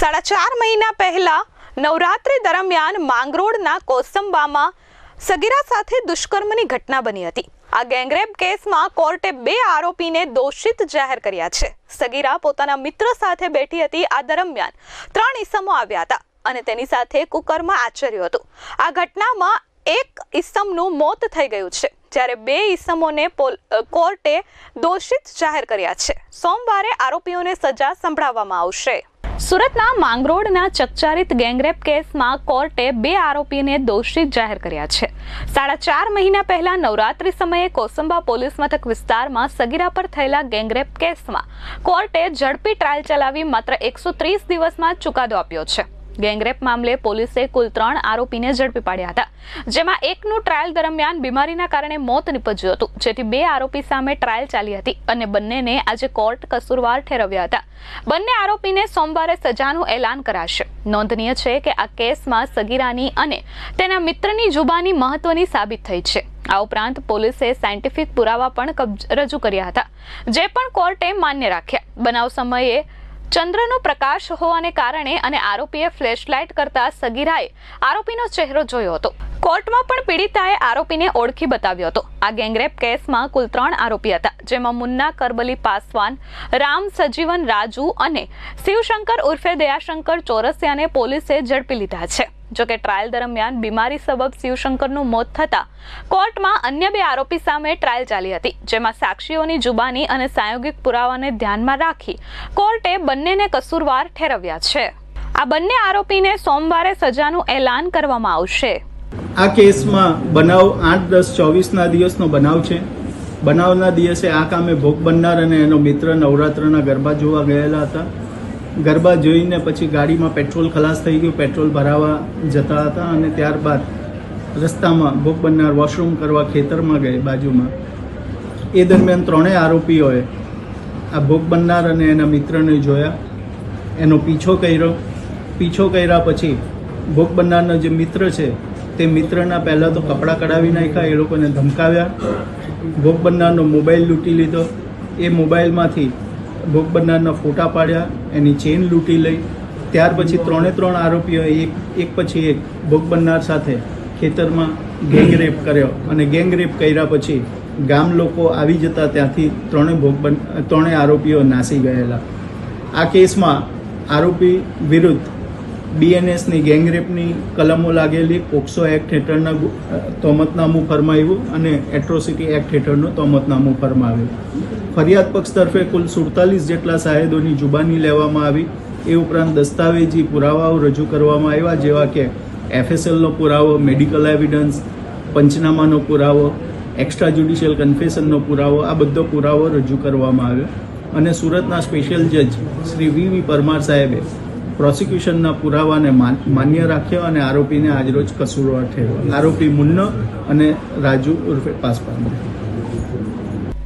સાડા ચાર મહિના પહેલા નવરાત્રિ દરમિયાન માંગરોળના કોસંબામાં સગીરા સાથે દુષ્કર્મની ઘટના બની હતી. આ ગેંગરેપ કેસમાં કોર્ટે બે આરોપીને દોષિત જાહેર કર્યા છે. સગીરા પોતાના મિત્ર સાથે બેઠી હતી. આ દરમિયાન ત્રણ ઈસમો આવ્યા હતા અને તેની સાથે કુકર્મ આચર્યું હતું. આ ઘટનામાં એક ઈસમનું મોત થઈ ગયું છે, જ્યારે બે ઈસમોને પોલ- કોર્ટે દોષિત જાહેર કર્યા છે. સોમવારે આરોપીઓને સજા સંભળાવવામાં આવશે. સુરતના માંગરોળના ચકચારિત ગેંગરેપ કેસમાં કોર્ટે બે આરોપીને દોષિત જાહેર કર્યા છે. સાડા ચાર મહિના પહેલા નવરાત્રી સમયે કોસંબા પોલીસ મથક વિસ્તારમાં સગીરા પર થયેલા ગેંગરેપ કેસમાં કોર્ટે ઝડપી ટ્રાયલ ચલાવી માત્ર એકસો ત્રીસ દિવસમાં ચુકાદો આપ્યો છે. ગેંગરેપ મામલે પોલીસે કુલ ત્રણ આરોપીને ઝડપી પાડ્યા હતા. જેમાં એકનું ટ્રાયલ દરમિયાન બીમારીના કારણે મોત નીપજ્યું હતું. જેથી બે આરોપી સામે ટ્રાયલ ચાલી હતી અને બંનેને આજે કોર્ટ કસૂરવાર ઠેરવ્યા હતા. બંને આરોપીને સોમવારે સજાનું એલાન કરાશે. નોંધનીય છે કે આ કેસમાં સગીરાની અને તેના મિત્રની જુબાની મહત્વની સાબિત થઈ છે. આ ઉપરાંત પોલીસે સાયન્ટિફિક પુરાવા પણ રજૂ કર્યા હતા, જે પણ કોર્ટે માન્ય રાખ્યા. બનાવ સમયે ચંદ્રનો પ્રકાશ હોવાને કારણે અને આરોપીએ ફ્લેશલાઇટ કરતા સગીરાએ આરોપીનો ચહેરો જોયો હતો. કોર્ટમાં પણ પીડિતાએ આરોપીને ઓળખી બતાવ્યો હતો. આ ગેંગરેપ કેસમાં કુલ ત્રણ આરોપી હતા, જેમાં મુન્ના કરબલી પાસવાન, રામ સજીવન રાજુ અને શિવશંકર ઉર્ફે દયાશંકર ચોરસિયાને પોલીસે ઝડપી લીધા છે. જોકે ટ્રાયલ દરમિયાન બીમારી સબબ શિવશંકરનું મોત થતાં કોર્ટમાં અન્ય બે આરોપી સામે ટ્રાયલ ચાલી હતી, જેમાં સાક્ષીઓની જુબાની અને સાયોગિક પુરાવાને ધ્યાનમાં રાખી કોર્ટે બંનેને કસૂરવાર ઠેરવ્યા છે. આ બંને આરોપીને સોમવારે સજાનું એલાન કરવામાં આવશે. આ કેસમાં બનાવ આઠ દસ ચોવીસના દિવસનો બનાવ છે. બનાવના દિવસે આ કામે ભોગ બનનાર અને એનો મિત્ર નવરાત્રના ગરબા જોવા ગયેલા હતા. ગરબા જોઈને પછી ગાડીમાં પેટ્રોલ ખલાસ થઈ ગયું, પેટ્રોલ ભરાવા જતા હતા અને ત્યારબાદ રસ્તામાં ભોગ બનનાર વોશરૂમ કરવા ખેતરમાં ગઈ બાજુમાં. એ દરમિયાન ત્રણેય આરોપીઓએ આ ભોગ બનનાર અને એના મિત્રને જોયા. એનો પીછો કર્યો. પીછો કર્યા પછી ભોગ બનનારનો જે મિત્ર છે, તે મિત્રના પહેલાં તો કપડાં કઢાવી નાખ્યા, એ લોકોને ધમકાવ્યા. ભોગ બનનારનો મોબાઈલ લૂંટી લીધો. એ મોબાઈલમાંથી ભોગ બનનારના ફોટા પાડ્યા, એની ચેન લૂંટી લઈ. ત્યાર પછી ત્રણે ત્રણ આરોપીઓ એક એક પછી એક ભોગ બનનાર સાથે ખેતરમાં ગેંગરેપ કર્યો અને ગેંગરેપ કર્યા પછી ગામ લોકો આવી જતા ત્યાંથી ત્રણે ભોગ બન, ત્રણે આરોપીઓ નાસી ગયેલા. આ કેસમાં આરોપી વિરુદ્ધ બીએનએસની ગેંગરેપની કલમો લાગેલી, પોક્સો એક્ટ હેઠળના તોમતનામું ફરમાવ્યું અને એટ્રોસિટી એક્ટ હેઠળનું તોમતનામું ફરમાવ્યું. ફરિયાદ પક્ષ તરફે કુલ સુડતાલીસ જેટલા સાહેદોની જુબાની લેવામાં આવી. એ ઉપરાંત દસ્તાવેજી પુરાવાઓ રજૂ કરવામાં આવ્યા, જેવા કે એફએસએલનો પુરાવો મેડિકલ એવિડન્સ પંચનામાનો પુરાવો એક્સ્ટ્રા જ્યુડિશિયલ કન્ફેશનનો પુરાવો, આ બધો પુરાવો રજૂ કરવામાં આવ્યો. અને સુરતના સ્પેશિયલ જજ શ્રી વી વી પરમાર સાહેબે પ્રોસિક્યુશનના પુરાવાને માન- માન્ય રાખ્યો અને આરોપીને આજરોજ કસૂરવાર ઠેરવ્યો. આરોપી મુન્નો અને રાજુ ઉર્ફે પાસપાન